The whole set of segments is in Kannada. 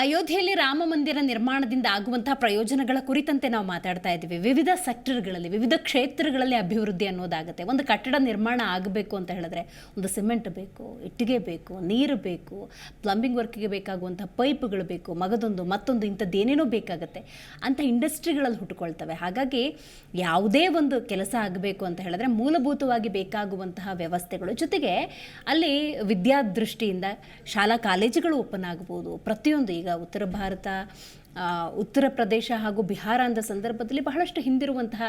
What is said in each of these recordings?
ಅಯೋಧ್ಯೆಯಲ್ಲಿ ರಾಮ ಮಂದಿರ ನಿರ್ಮಾಣದಿಂದ ಆಗುವಂತಹ ಪ್ರಯೋಜನಗಳ ಕುರಿತಂತೆ ನಾವು ಮಾತಾಡ್ತಾ ಇದ್ದೀವಿ. ವಿವಿಧ ಸೆಕ್ಟರ್ಗಳಲ್ಲಿ ವಿವಿಧ ಕ್ಷೇತ್ರಗಳಲ್ಲಿ ಅಭಿವೃದ್ಧಿ ಅನ್ನೋದಾಗುತ್ತೆ. ಒಂದು ಕಟ್ಟಡ ನಿರ್ಮಾಣ ಆಗಬೇಕು ಅಂತ ಹೇಳಿದ್ರೆ ಒಂದು ಸಿಮೆಂಟ್ ಬೇಕು, ಇಟ್ಟಿಗೆ ಬೇಕು, ನೀರು ಬೇಕು ಪ್ಲಂಬಿಂಗ್ ವರ್ಕಿಗೆ ಬೇಕಾಗುವಂಥ ಪೈಪ್ಗಳು ಬೇಕು, ಮಗದೊಂದು, ಮತ್ತೊಂದು, ಇಂಥದ್ದು ಏನೇನೋ ಬೇಕಾಗುತ್ತೆ ಅಂಥ ಇಂಡಸ್ಟ್ರಿಗಳಲ್ಲಿ ಹುಟ್ಟುಕೊಳ್ತವೆ. ಹಾಗಾಗಿ ಯಾವುದೇ ಒಂದು ಕೆಲಸ ಆಗಬೇಕು ಅಂತ ಹೇಳಿದ್ರೆ ಮೂಲಭೂತವಾಗಿ ಬೇಕಾಗುವಂತಹ ವ್ಯವಸ್ಥೆಗಳು. ಜೊತೆಗೆ ಅಲ್ಲಿ ವಿದ್ಯಾದೃಷ್ಟಿಯಿಂದ ಶಾಲಾ ಕಾಲೇಜುಗಳು ಓಪನ್ ಆಗ್ಬೋದು, ಪ್ರತಿಯೊಂದು ಈಗ ಉತ್ತರ ಭಾರತ ಉತ್ತರ ಪ್ರದೇಶ ಹಾಗೂ ಬಿಹಾರ ಅಂದ ಸಂದರ್ಭದಲ್ಲಿ ಬಹಳಷ್ಟು ಹಿಂದಿರುವಂತಹ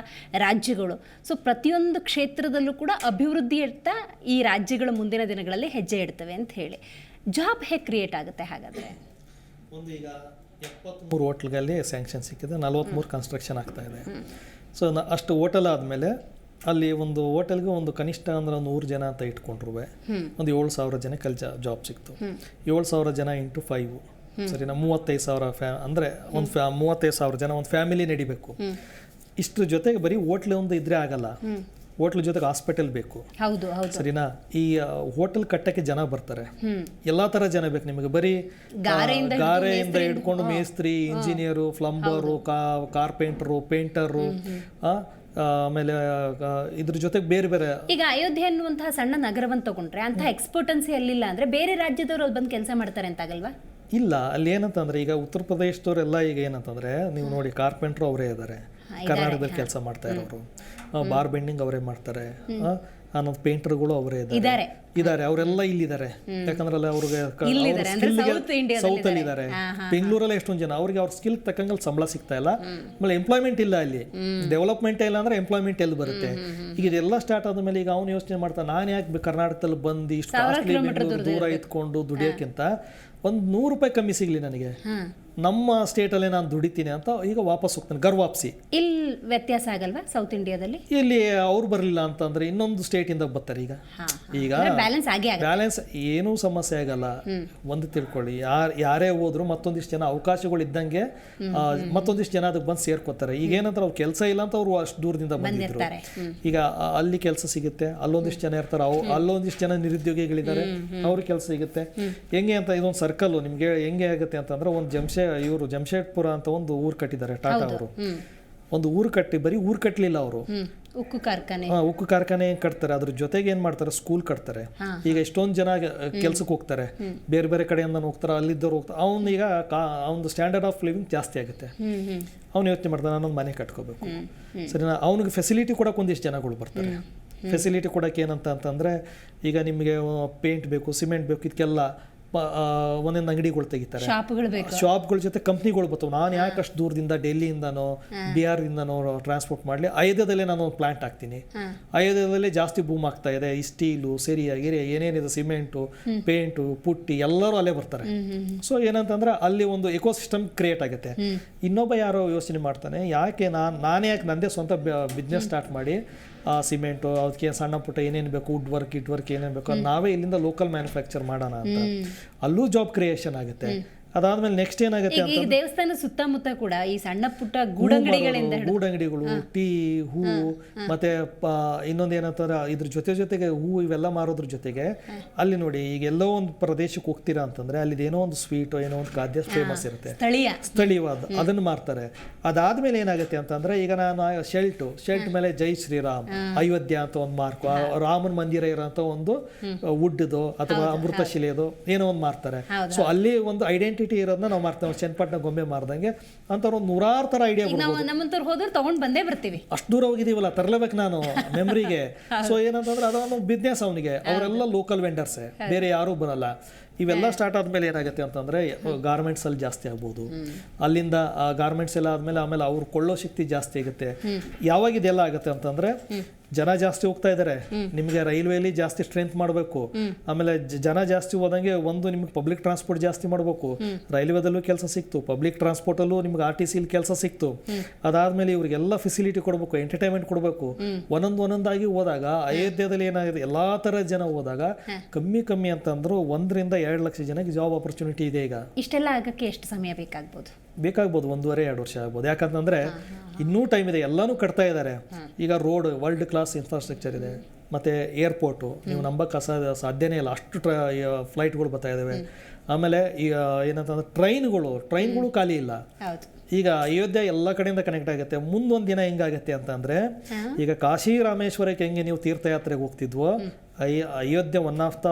ರಾಜ್ಯಗಳು. ಸೊ ಪ್ರತಿಯೊಂದು ಕ್ಷೇತ್ರದಲ್ಲೂ ಕೂಡ ಅಭಿವೃದ್ಧಿ ಅಭಿವೃದ್ಧಿಯತ್ತ ಈ ರಾಜ್ಯಗಳು ಮುಂದಿನ ದಿನಗಳಲ್ಲಿ ಹೆಜ್ಜೆ ಇಡ್ತವೆ ಅಂತ ಹೇಳಿ. ಜಾಬ್ ಹೇಗೆ ಕ್ರಿಯೇಟ್ ಆಗುತ್ತೆ ಹಾಗಾದರೆ? ಒಂದು ಈಗ ಎಪ್ಪತ್ತ್ಮೂರು ಹೋಟ್ಲ್ಗಳಲ್ಲಿ ಸ್ಯಾಂಕ್ಷನ್ ಸಿಕ್ಕಿದೆ ನಲ್ವತ್ತ್ಮೂರು ಕನ್ಸ್ಟ್ರಕ್ಷನ್ ಆಗ್ತಾ ಇದೆ. ಸೊ ಅಷ್ಟು ಹೋಟೆಲ್ ಆದಮೇಲೆ ಅಲ್ಲಿ ಒಂದು ಹೋಟೆಲ್ಗೆ ಒಂದು ಕನಿಷ್ಠ ಅಂದ್ರೆ ನೂರು ಜನ ಅಂತ ಇಟ್ಕೊಂಡ್ರು ಒಂದು ಏಳು ಸಾವಿರ ಜನ ಕೆಲಸ ಜಾಬ್ ಸಿಕ್ತು. ಏಳು ಸಾವಿರ ಜನ ಇಂಟು ಫೈವ್ ಸರಿನಾ ಮೂವತ್ತೈದು ಸಾವಿರ ಫ್ಯಾ ಅಂದರೆ ಒಂದು ಫ್ಯಾ ಮೂವತ್ತೈದು ಸಾವಿರ ಜನ ಒಂದು ಫ್ಯಾಮಿಲಿ ನಡಿಬೇಕು. ಇಷ್ಟ್ರ ಜೊತೆಗೆ ಬರೀ ಹೋಟ್ಲ್ ಒಂದು ಇದ್ರೆ ಆಗಲ್ಲ. ಹೋಟ್ಲ್ ಜೊತೆಗೆ ಹಾಸ್ಪಿಟಲ್ ಬೇಕು. ಹೌದು ಸರಿನಾ? ಈ ಹೋಟೆಲ್ ಕಟ್ಟಕ್ಕೆ ಜನ ಬರ್ತಾರೆ. ಎಲ್ಲಾ ತರ ಜನ ಬೇಕು ನಿಮಗೆ. ಬರೀ ಗಾರೆಯಿಂದ ಹಿಡ್ಕೊಂಡು ಮೇಸ್ತ್ರಿ ಇಂಜಿನಿಯರು ಪ್ಲಂಬರು ಕಾರ್ಪೆಂಟರು ಪೇಂಟರು ಆಮೇಲೆ ಇದ್ರ ಜೊತೆಗೆ ಬೇರೆ ಬೇರೆ ಈಗ ಅಯೋಧ್ಯೆ ಅನ್ನುವಂತಹ ಸಣ್ಣ ನಗರವನ್ನು ತಗೊಂಡ್ರೆ ಅಂತ ಎಕ್ಸ್ಪೋರ್ಟನ್ಸಿ ಅಲ್ಲಿಲ್ಲ ಅಂದ್ರೆ ಬೇರೆ ರಾಜ್ಯದವರು ಅಲ್ಲಿ ಬಂದು ಕೆಲಸ ಮಾಡ್ತಾರೆ ಅಂತಾಗಲ್ವಾ ಇಲ್ಲ ಅಲ್ಲಿ ಏನಂತಂದ್ರೆ ಈಗ ಉತ್ತರ ಪ್ರದೇಶದವರೆಲ್ಲ ಈಗ ಏನಂತಂದ್ರೆ ನೀವು ನೋಡಿ ಕಾರ್ಪೆಂಟ್ರು ಅವರೇ ಇದ್ದಾರೆ ಕರ್ನಾಟಕದಲ್ಲಿ ಕೆಲಸ ಮಾಡ್ತಾ ಇರೋರು. ಬಾರ್ ಬೆಂಡಿಂಗ್ ಅವರೇ ಮಾಡ್ತಾರೆ. ಆನಂದ್ ಪೇಂಟರ್ಗಳು ಅವರೇ ಇದ್ದಾರೆ. ಇದಾರೆ ಅವರೆಲ್ಲ ಇಲ್ಲಿದ್ದಾರೆ. ಯಾಕಂದ್ರೆ ಅಲ್ಲಿ ಅವ್ರಿಗೆ ಸೌತ್ ಅಲ್ಲಿ ಇದ್ದಾರೆ. ಬೆಂಗಳೂರಲ್ಲಿ ಎಷ್ಟೊಂದು ಜನ. ಅವ್ರಿಗೆ ಅವ್ರ ಸ್ಕಿಲ್ ತಕ್ಕಂಗೆ ಸಂಬಳ ಸಿಗ್ತಾ ಇಲ್ಲ. ಆಮೇಲೆ ಎಂಪ್ಲಾಯ್ಮೆಂಟ್ ಇಲ್ಲ ಅಲ್ಲಿ. ಡೆವಲಪ್ಮೆಂಟ್ ಇಲ್ಲ ಅಂದ್ರೆ ಎಂಪ್ಲಾಯ್ಮೆಂಟ್ ಎಲ್ಲಿ ಬರುತ್ತೆ? ಈಗ ಇದೆಲ್ಲ ಸ್ಟಾರ್ಟ್ ಆದ್ಮೇಲೆ ಈಗ ಅವ್ನು ಯೋಚನೆ ಮಾಡ್ತಾನೆ ನಾನು ಯಾಕೆ ಕರ್ನಾಟಕದಲ್ಲಿ ಬಂದು ಇಷ್ಟು ದೂರ ಇದ್ಕೊಂಡು ದುಡಿಯೋಕ್ಕಿಂತ ಒಂದು ನೂರು ರೂಪಾಯಿ ಕಮ್ಮಿ ಸಿಗ್ಲಿ ನನಗೆ. ನಮ್ಮ ಸ್ಟೇಟಲ್ಲೇ ನಾನು ದುಡಿತೀನಿ ಅಂತ ಈಗ ವಾಪಸ್ ಹೋಗ್ತಾನೆ ಗರ್ವಾಪ್ಸಿ. ಇಲ್ಲಿ ವ್ಯತ್ಯಾಸ ಆಗಲ್ವಾ ಸೌತ್ ಇಂಡಿಯಾದಲ್ಲಿ ಇಲ್ಲಿ ಅವ್ರು ಬರಲಿಲ್ಲ ಅಂತಂದ್ರೆ ಇನ್ನೊಂದು ಸ್ಟೇಟಿಂದ ಬರ್ತಾರೆ ಈಗ. ಈಗ ಬ್ಯಾಲೆನ್ಸ್ ಬ್ಯಾಲೆನ್ಸ್ ಏನೂ ಸಮಸ್ಯೆ ಆಗಲ್ಲ. ಒಂದು ತಿಳ್ಕೊಳ್ಳಿ. ಯಾರ್ ಯಾರೇ ಹೋದ್ರು ಮತ್ತೊಂದಿಷ್ಟು ಜನ ಅವಕಾಶಗಳು ಇದ್ದಂಗೆ ಮತ್ತೊಂದಿಷ್ಟು ಜನ ಅದಕ್ಕೆ ಬಂದು ಸೇರ್ಕೋತಾರೆ. ಈಗ ಏನಂತಾರೆ ಅವ್ರು ಕೆಲಸ ಇಲ್ಲ ಅಂತ ಅವ್ರು ಅಷ್ಟು ದೂರದಿಂದ ಬಂದಿದ್ರು. ಈಗ ಅಲ್ಲಿ ಕೆಲಸ ಸಿಗುತ್ತೆ ಅಲ್ಲೊಂದಿಷ್ಟು ಜನ ಇರ್ತಾರೆ. ಅವ್ರು ಅಲ್ಲೊಂದಿಷ್ಟು ಜನ ನಿರುದ್ಯೋಗಿಗಳಿದ್ದಾರೆ ಅವ್ರಿಗೆ ಕೆಲಸ ಸಿಗುತ್ತೆ. ಹೆಂಗೆ ಅಂತ ಇದೊಂದು ಸರ್ಕಲ್ ನಿಮ್ಗೆ ಹೆಂಗೆ ಆಗುತ್ತೆ ಅಂತಂದ್ರೆ ಒಂದು ಜಮ್ಶೆ ಇವರು ಜಮ್ಶೆಡ್ಪುರ ಅಂತ ಒಂದು ಊರು ಕಟ್ಟಿದ್ದಾರೆ ಟಾಟಾ ಅವರು. ಒಂದು ಊರು ಕಟ್ಟಿ ಬರೀ ಊರು ಕಟ್ಟಲಿಲ್ಲ ಅವರು. ಉಕ್ಕು ಕಾರ್ಖಾನೆ. ಉಕ್ಕು ಕಾರ್ಖಾನೆ ಏನ್ ಕಟ್ತಾರೆ. ಅದ್ರ ಜೊತೆಗೆ ಏನ್ ಮಾಡ್ತಾರೆ? ಸ್ಕೂಲ್ ಕಟ್ತಾರೆ. ಈಗ ಎಷ್ಟೊಂದ್ ಜನ ಕೆಲ್ಸಕ್ಕೆ ಹೋಗ್ತಾರೆ. ಬೇರೆ ಬೇರೆ ಕಡೆಯಿಂದ ಹೋಗ್ತಾರೆ ಅಲ್ಲಿದ್ದವ್ರು ಹೋಗ್ತಾರೆ ಅವ್ನು ಈಗ ಅವ್ನ ಸ್ಟ್ಯಾಂಡರ್ಡ್ ಆಫ್ ಲಿವಿಂಗ್ ಜಾಸ್ತಿ ಆಗುತ್ತೆ. ಹ್ಮ್ ಹ್ಮ್. ಅವ್ನು ಯೋಚನೆ ಮಾಡ್ತಾನೆ ನಾನೊಂದು ಮನೆ ಕಟ್ಕೋಬೇಕು. ಸರಿನಾ? ಅವನಿಗೆ ಫೆಸಿಲಿಟಿ ಕೊಡಕ್ಕೆ ಒಂದಿಷ್ಟು ಜನಗಳು ಬರ್ತಾರೆ. ಫೆಸಿಲಿಟಿ ಕೊಡಕ್ಕೆ ಏನಂತ ಅಂತಂದ್ರೆ ಈಗ ನಿಮಗೆ ಪೇಂಟ್ ಬೇಕು ಸಿಮೆಂಟ್ ಬೇಕು ಇದಕ್ಕೆಲ್ಲ ಒಂದೊಂದು ಅಂಗಡಿಗಳು ತೆಗಿತಾರೆ. ಶಾಪ್ಗಳು ಜೊತೆ ಕಂಪ್ನಿಗಳು ಬರ್ತವೆ. ನಾನು ಯಾಕೆ ಅಷ್ಟು ದೂರದಿಂದ ಡೆಲ್ಲಿಯಿಂದನೋ ಬಿಹಾರದಿಂದನೋ ಟ್ರಾನ್ಸ್ಪೋರ್ಟ್ ಮಾಡಲಿ ಅಯೋಧ್ಯದಲ್ಲೇ ನಾನು ಒಂದು ಪ್ಲಾಂಟ್ ಹಾಕ್ತೀನಿ. ಅಯೋಧ್ಯದಲ್ಲೇ ಜಾಸ್ತಿ ಬೂಮ್ ಆಗ್ತಾ ಇದೆ. ಈ ಸ್ಟೀಲು ಸೆರಿಯ ಗಿರಿಯ ಏನೇನಿದೆ ಸಿಮೆಂಟು ಪೇಂಟು ಪುಟ್ಟಿ ಎಲ್ಲರೂ ಅಲ್ಲೇ ಬರ್ತಾರೆ. ಸೊ ಏನಂತಂದ್ರೆ ಅಲ್ಲಿ ಒಂದು ಎಕೋಸಿಸ್ಟಮ್ ಕ್ರಿಯೇಟ್ ಆಗುತ್ತೆ. ಇನ್ನೊಬ್ಬ ಯಾರೋ ಯೋಚನೆ ಮಾಡ್ತಾನೆ ಯಾಕೆ ನಾನು ನಾನೇ ಯಾಕೆ ನಂದೇ ಸ್ವಂತ ಬಿಸ್ನೆಸ್ ಸ್ಟಾರ್ಟ್ ಮಾಡಿ ಸಿಮೆಂಟು ಅದಕ್ಕೆ ಸಣ್ಣ ಪುಟ್ಟ ಏನೇನು ಬೇಕು ವುಡ್ ವರ್ಕ್ ಇಟ್ ವರ್ಕ್ ಏನೇನು ಬೇಕು ಅದ್ ನಾವೇ ಇಲ್ಲಿಂದ ಲೋಕಲ್ ಮ್ಯಾನುಫ್ಯಾಕ್ಚರ್ ಮಾಡೋಣ ಅಂತ. ಅಲ್ಲೂ ಜಾಬ್ ಕ್ರಿಯೇಷನ್ ಆಗುತ್ತೆ. ಅದಾದ್ಮೇಲೆ ನೆಕ್ಸ್ಟ್ ಏನಾಗುತ್ತೆ ಅಂತ ದೇವಸ್ಥಾನ ಸುತ್ತಮುತ್ತ ಕೂಡ ಈ ಸಣ್ಣ ಪುಟ್ಟ ಗೂಡಂಗಡಿಗಳಿಂದ ಹಿಡಿದು ಗೂಡಂಗಡಿಗಳು ಟೀ ಹೂ ಮತ್ತೆ ಪ- ಇನ್ನೊಂದು ಏನಂತಾರೆ ಇದ್ರ ಜೊತೆ ಜೊತೆಗೆ ಹೂ ಇವೆಲ್ಲ ಮಾರೋದ್ರ ಜೊತೆಗೆ ಅಲ್ಲಿ ನೋಡಿ ಈಗ ಎಲ್ಲೋ ಒಂದು ಪ್ರದೇಶಕ್ಕೆ ಹೋಗ್ತೀರಾ ಅಂತಂದ್ರೆ ಅಲ್ಲಿ ಏನೋ ಒಂದು ಸ್ವೀಟ್ ಏನೋ ಒಂದು ಖಾದ್ಯ ಫೇಮಸ್ ಇರುತ್ತೆ. ಸ್ಥಳೀಯ. ಸ್ಥಳೀಯವಾದ ಅದನ್ನ ಮಾರ್ತಾರೆ. ಅದಾದ್ಮೇಲೆ ಏನಾಗುತ್ತೆ ಅಂತಂದ್ರೆ ಈಗ ನಾನು ಶೆಲ್ಟು ಶೆಲ್ಟ್ ಮೇಲೆ ಜೈ ಶ್ರೀರಾಮ್ ಅಯೋಧ್ಯ ಅಂತ ಒಂದು ಮಾರ್ಕು ರಾಮನ್ ರಾಮನ ಮಂದಿರ ಇರೋಂಥ ಒಂದು ವುಡ್ದು ಅಥವಾ ಅಮೃತ ಶಿಲೆದು ಏನೋ ಒಂದು ಮಾರ್ತಾರೆ. ಸೊ ಅಲ್ಲಿ ಒಂದು ಐಡೆಂಟಿಟಿ ಇರೋದನ್ನ ನಾವು ಮಾರ್ತೇವೆ ಚನ್ನಪಟ್ಟಣ ಗೊಂಬೆ ಮಾರ್ದಂಗೆ ಅಂಥವ್ರು ಒಂದು ನೂರಾರು ಥರ ಐಡಿಯಾ ನಾವು ನಮ್ಮಂತವ್ರು ಹೋದ್ರೆ ತಗೊಂಡ್ ಬಂದೇ ಬರ್ತೀವಿ. ಅಷ್ಟು ದೂರ ಹೋಗಿದೀವಲ್ಲ ತರಲೇಬೇಕು ನಾನು ಮೆಮ್ರಿಗೆ ಸೊ ಏನಂತಂದ್ರೆ ಅದೊಂದು ಬಿಸ್ನೆಸ್ ಅವನಿಗೆ. ಅವರೆಲ್ಲ ಲೋಕಲ್ ವೆಂಡರ್ಸೇ ಬೇರೆ ಯಾರೂ ಬರಲ್ಲ. ಇವೆಲ್ಲ ಸ್ಟಾರ್ಟ್ ಆದ್ಮೇಲೆ ಏನಾಗುತ್ತೆ ಅಂತಂದ್ರೆ ಗಾರ್ಮೆಂಟ್ಸ್ ಅಲ್ಲಿ ಜಾಸ್ತಿ ಆಗ್ಬೋದು. ಅಲ್ಲಿಂದ ಗಾರ್ಮೆಂಟ್ಸ್ ಎಲ್ಲ ಆದ್ಮೇಲೆ ಆಮೇಲೆ ಅವ್ರು ಕೊಳ್ಳೋ ಶಕ್ತಿ ಜಾಸ್ತಿ ಆಗುತ್ತೆ. ಯಾವಾಗ ಇದೆಲ್ಲ ಆಗುತ್ತೆ ಅಂತಂದ್ರೆ ಜನ ಜಾಸ್ತಿ ಹೋಗ್ತಾ ಇದ್ದಾರೆ ನಿಮಗೆ ರೈಲ್ವೆಲಿ ಜಾಸ್ತಿ ಸ್ಟ್ರೆಂತ್ ಮಾಡಬೇಕು. ಆಮೇಲೆ ಜನ ಜಾಸ್ತಿ ಹೋದಂಗೆ ಒಂದು ನಿಮ್ಗೆ ಪಬ್ಲಿಕ್ ಟ್ರಾನ್ಸ್ಪೋರ್ಟ್ ಜಾಸ್ತಿ ಮಾಡಬೇಕು. ರೈಲ್ವೆದಲ್ಲೂ ಕೆಲಸ ಸಿಕ್ತು. ಪಬ್ಲಿಕ್ ಟ್ರಾನ್ಸ್ಪೋರ್ಟಲ್ಲೂ ನಿಮ್ಗೆ ಆರ್ ಟಿ ಸಿಲಿ ಕೆಲಸ ಸಿಕ್ತು. ಅದಾದ್ಮೇಲೆ ಇವ್ರಿಗೆಲ್ಲ ಫೆಸಿಲಿಟಿ ಕೊಡಬೇಕು ಎಂಟರ್ಟೈನ್ಮೆಂಟ್ ಕೊಡಬೇಕು. ಒಂದೊಂದು ಒಂದೊಂದಾಗಿ ಹೋದಾಗ ಅಯೋಧ್ಯದಲ್ಲಿ ಏನಾಗಿದೆ ಎಲ್ಲಾ ತರ ಜನ ಹೋದಾಗ ಕಮ್ಮಿ ಕಮ್ಮಿ ಅಂತಂದ್ರು ಒಂದರಿಂದ ಎರಡು ಲಕ್ಷ ಜನಕ್ಕೆ ಜಾಬ್ ಆಪರ್ಚುನಿಟಿ ಇದೆ ಈಗ. ಇಷ್ಟೆಲ್ಲ ಆಗಕ್ಕೆ ಎಷ್ಟು ಸಮಯ ಬೇಕಾಗ್ಬೋದು? ಬೇಕಾಗ್ಬೋದು ಒಂದೂವರೆ ಎರಡು ವರ್ಷ ಆಗ್ಬೋದು. ಯಾಕಂತಂದ್ರೆ ಇನ್ನೂ ಟೈಮ್ ಇದೆ ಎಲ್ಲಾನು ಕಟ್ತಾ ಇದ್ದಾರೆ ಈಗ ರೋಡ್ ವರ್ಲ್ಡ್ ಕ್ಲಾಸ್ ಇನ್ಫ್ರಾಸ್ಟ್ರಕ್ಚರ್ ಇದೆ. ಮತ್ತೆ ಏರ್ಪೋರ್ಟು ನೀವು ನಂಬಕ್ಕೆ ಅಸಾಧ್ಯ ಸಾಧ್ಯನೇ ಇಲ್ಲ. ಅಷ್ಟು ಟ್ರ ಫ್ಲೈಟ್ಗಳು ಬರ್ತಾ ಇದ್ದಾವೆ ಆಮೇಲೆ ಈಗ ಏನಂತಂದ್ರೆ ಟ್ರೈನ್ಗಳು ಟ್ರೈನ್ಗಳು ಖಾಲಿ ಇಲ್ಲ. ಈಗ ಅಯೋಧ್ಯೆ ಎಲ್ಲ ಕಡೆಯಿಂದ ಕನೆಕ್ಟ್ ಆಗುತ್ತೆ. ಮುಂದೊಂದು ದಿನ ಹೆಂಗಾಗತ್ತೆ ಅಂತಂದ್ರೆ ಈಗ ಕಾಶಿ ರಾಮೇಶ್ವರಕ್ಕೆ ಹೆಂಗೆ ನೀವು ತೀರ್ಥಯಾತ್ರೆಗೆ ಹೋಗ್ತಿದ್ವೋ ಅಯ್ಯ ಅಯೋಧ್ಯೆ ಒನ್ ಆಫ್ ದ